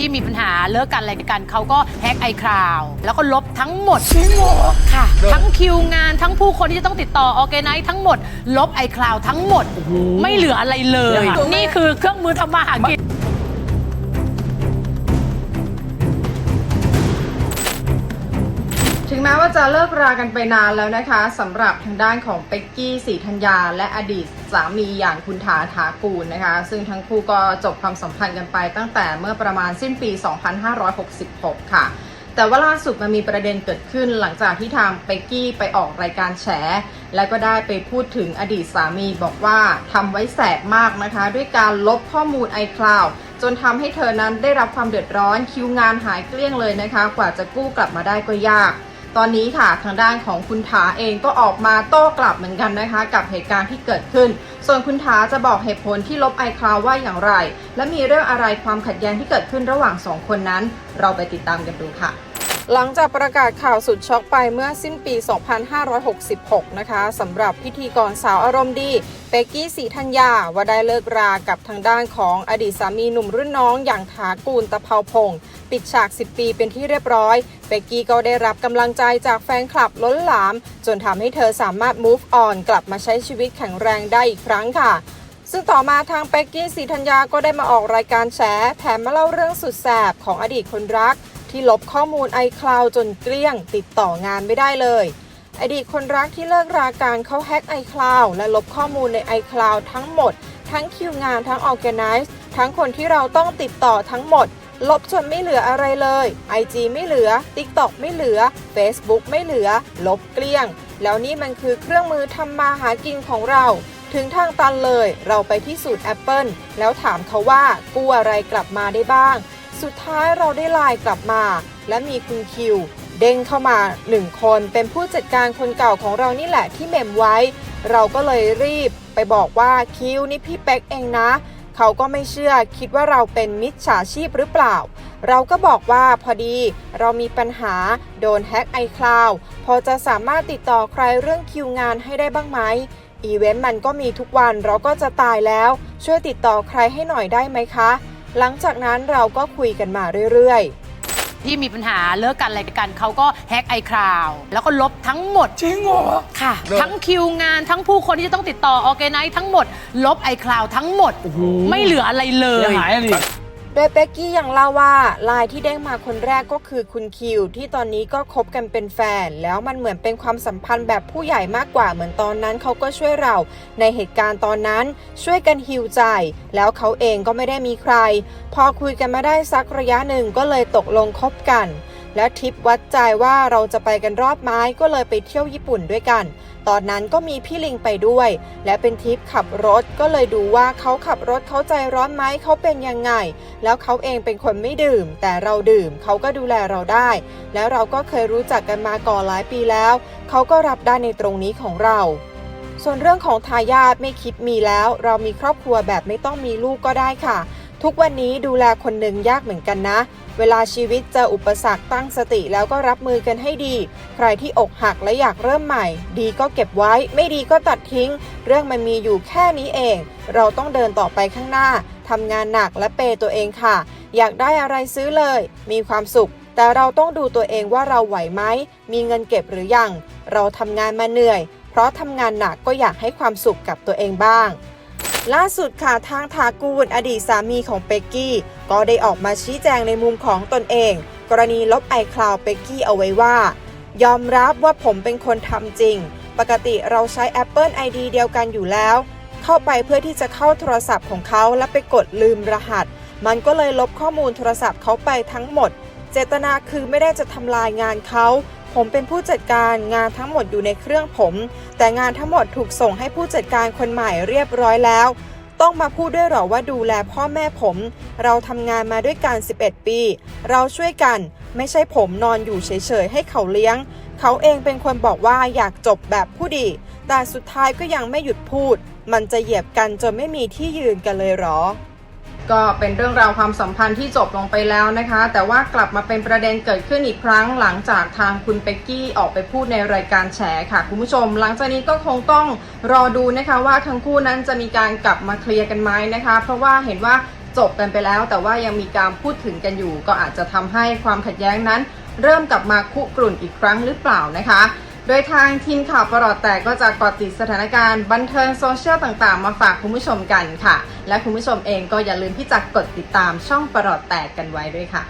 ที่มีปัญหาเลิกกันอะไรกันเขาก็แฮกไอคลาวแล้วก็ลบทั้งหมดจริงเหรอค่ะเนอะทั้งคิวงานทั้งผู้คนที่จะต้องติดต่อออแกไนทั้งหมด ลบไอคลาวทั้งหมด ไม่เหลืออะไรเลย นี่คือเครื่องมือทำมาหากิน ม้ว่าจะเลิกรากันไปนานแล้วนะคะสำหรับทางด้านของเป็กกี้สีธัญญาและอดีตสามีอย่างคุณถาถากูลนะคะ ซึ่งทั้งคู่ก็จบความสัมพันธ์กันไปตั้งแต่เมื่อประมาณสิ้นปี 2566 ค่ะ แต่ว่าล่าสุดมันมีประเด็นเกิดขึ้นหลังจากที่ทางเป็กกี้ไปออกรายการแฉ แล้วก็ได้ไปพูดถึงอดีตสามีบอกว่าทำไว้แสบมากนะคะ ด้วยการลบข้อมูล iCloud จนทำให้เธอนั้นได้รับความเดือดร้อนคิวงานหายเกลี้ยงเลยนะคะ กว่าจะกู้กลับมาได้ก็ยาก ตอนนี้ค่ะทางด้านของคุณถาเองก็ออกมาโต้กลับเหมือนกันนะคะ กับเหตุการณ์ที่เกิดขึ้น ส่วนคุณถาจะบอกเหตุผลที่ลบ iCloud ว่าอย่างไร และมีเรื่องอะไรความขัดแย้งที่เกิดขึ้นระหว่างสองคนนั้น เราไปติดตามกันดูค่ะหลังจากประกาศข่าวสุดช็อกไปเมื่อสิ้นปี 2566 นะคะสำหรับพิธีกรสาวอารมณ์ดีเปกกี้สีธัญญาว่าได้เลิกรากับทางด้านของอดีตสามีหนุ่มรุ่นน้องอย่างถากูลตะเภาพง ปิดฉาก 10 ปีเป็นที่เรียบร้อยเปกกี้ก็ได้รับกำลังใจจากแฟนคลับล้นหลาม จนทำให้เธอสามารถ move on กลับมาใช้ชีวิตแข็งแรงได้อีกครั้งค่ะ ซึ่งต่อมาทางเป็กกี้สีธัญญาก็ได้มาออกรายการแฉแถมมาเล่าเรื่องสุดแสบของอดีตคนรัก ที่ลบข้อมูล iCloud จนเกลี้ยง ติดต่องานไม่ได้เลยอดีตคนรักที่เลิกราการเขาแฮ็ก iCloud และลบข้อมูลใน iCloud ทั้งหมด ทั้งคิวงานทั้ง Organize ทั้งคนที่เราต้องติดต่อทั้งหมด ลบจนไม่เหลืออะไรเลย IG ไม่เหลือ TikTok ไม่เหลือ Facebook ไม่เหลือ ลบเกลี้ยง แล้วนี่มันคือเครื่องมือทำมาหากินของเรา ถึงทางตันเลย เราไปที่สูตร Apple แล้วถามเขาว่ากู้อะไรกลับมาได้บ้าง สุดท้ายเราได้ไลน์กลับมา และมีคุณคิวเด้งเข้ามาหนึ่งคนเป็นผู้จัดการคนเก่าของเรานี่แหละที่เมมไว้ เราก็เลยรีบไปบอกว่าคิวนี่พี่เป็กเองนะ เขาก็ไม่เชื่อคิดว่าเราเป็นมิจฉาชีพหรือเปล่า เราก็บอกว่าพอดีเรามีปัญหาโดนแฮ็กไอคลาวพอจะสามารถติดต่อใครเรื่องคิวงานให้ได้บ้างไหมอีเวนต์มันก็มีทุกวันเราก็จะตายแล้ว ช่วยติดต่อใครให้หน่อยได้ไหมคะ หลังจากนั้นเราก็คุยกันมาเรื่อยๆ ที่มีปัญหาเลิกกันอะไรกันเขาก็แฮกไอคลาวแล้วก็ลบทั้งหมดจริงเหรอ ค่ะเนอะทั้งคิวงานทั้งผู้คนที่จะต้องติดต่อออแกไนทั้งหมด ลบไอคลาวทั้งหมด ไม่เหลืออะไรเลเสียย หายอะดิ โดยเป๊กกี้ยังเล่าว่าลายที่เด้งมาคนแรกก็คือคุณคิว ที่ตอนนี้ก็คบกันเป็นแฟน แล้วมันเหมือนเป็นความสัมพันธ์แบบผู้ใหญ่มากกว่าเหมือนตอนนั้นเขาก็ช่วยเรา ในเหตุการณ์ตอนนั้นช่วยกันฮิวใจ แล้วเขาเองก็ไม่ได้มีใคร พอคุยกันมาได้สักระยะหนึ่งก็เลยตกลงคบกัน และทริปวัดใจว่าเราจะไปกันรอบไม้ก็เลยไปเที่ยวญี่ปุ่นด้วยกัน ตอนนั้นก็มีพี่ลิงไปด้วย และเป็นทริปขับรถก็เลยดูว่าเขาขับรถเขาใจร้อนไหมเขาเป็นยังไง แล้วเขาเองเป็นคนไม่ดื่ม แต่เราดื่มเขาก็ดูแลเราได้ แล้วเราก็เคยรู้จักกันมาก่อนหลายปีแล้ว เขาก็รับได้ในตรงนี้ของเราส่วนเรื่องของทายาทไม่คิดมีแล้ว เรามีครอบครัวแบบไม่ต้องมีลูกก็ได้ค่ะ ทุกวันนี้ดูแลคนหนึ่งยากเหมือนกันนะ เวลาชีวิตเจออุปสรรคตั้งสติแล้วก็รับมือกันให้ดี ใครที่อกหักและอยากเริ่มใหม่ ดีก็เก็บไว้ ไม่ดีก็ตัดทิ้ง เรื่องมันมีอยู่แค่นี้เอง เราต้องเดินต่อไปข้างหน้าทำงานหนักและเปย์ตัวเองค่ะ อยากได้อะไรซื้อเลย มีความสุข แต่เราต้องดูตัวเองว่าเราไหวไหม มีเงินเก็บหรือยัง เราทำงานมาเหนื่อย เพราะทำงานหนักก็อยากให้ความสุขกับตัวเองบ้าง ล่าสุดค่ะทางทากูลอดีตสามีของเป็กกี้ก็ได้ออกมาชี้แจงในมุมของตนเอง กรณีลบ iCloud เป็กกี้เอาไว้ว่า ยอมรับว่าผมเป็นคนทำจริง ปกติเราใช้ Apple ID เดียวกันอยู่แล้ว เข้าไปเพื่อที่จะเข้าโทรศัพท์ของเขาและไปกดลืมรหัส มันก็เลยลบข้อมูลโทรศัพท์เขาไปทั้งหมด เจตนาคือไม่ได้จะทำลายงานเขาผมเป็นผู้จัดการงานทั้งหมดอยู่ในเครื่องผม แต่งานทั้งหมดถูกส่งให้ผู้จัดการคนใหม่เรียบร้อยแล้ว ต้องมาพูดด้วยหรอว่าดูแลพ่อแม่ผม เราทำงานมาด้วยกัน 11 ปี เราช่วยกัน ไม่ใช่ผมนอนอยู่เฉยๆ ให้เขาเลี้ยง เขาเองเป็นคนบอกว่าอยากจบแบบผู้ดี แต่สุดท้ายก็ยังไม่หยุดพูด มันจะเหยียบกันจนไม่มีที่ยืนกันเลยเหรอ ก็เป็นเรื่องราวความสัมพันธ์ที่จบลงไปแล้วนะคะ แต่ว่ากลับมาเป็นประเด็นเกิดขึ้นอีกครั้งหลังจากทางคุณเป็กกี้ออกไปพูดในรายการแฉค่ะ คุณผู้ชม หลังจากนี้ก็คงต้องรอดูนะคะว่าทั้งคู่นั้นจะมีการกลับมาเคลียร์กันไหมนะคะ เพราะว่าเห็นว่าจบกันไปแล้ว แต่ว่ายังมีการพูดถึงกันอยู่ ก็อาจจะทำให้ความขัดแย้งนั้น เริ่มกลับมาคุกรุ่นอีกครั้งหรือเปล่านะคะ โดยทางทีมข่าวประหลอดแตกก็จะเกาะติดสถานการณ์บันเทิงโซเชียลต่างๆ มาฝากคุณผู้ชมกันค่ะ และคุณผู้ชมเองก็อย่าลืมที่จะกดติดตามช่องประหลอดแตกกันไว้ด้วยค่ะ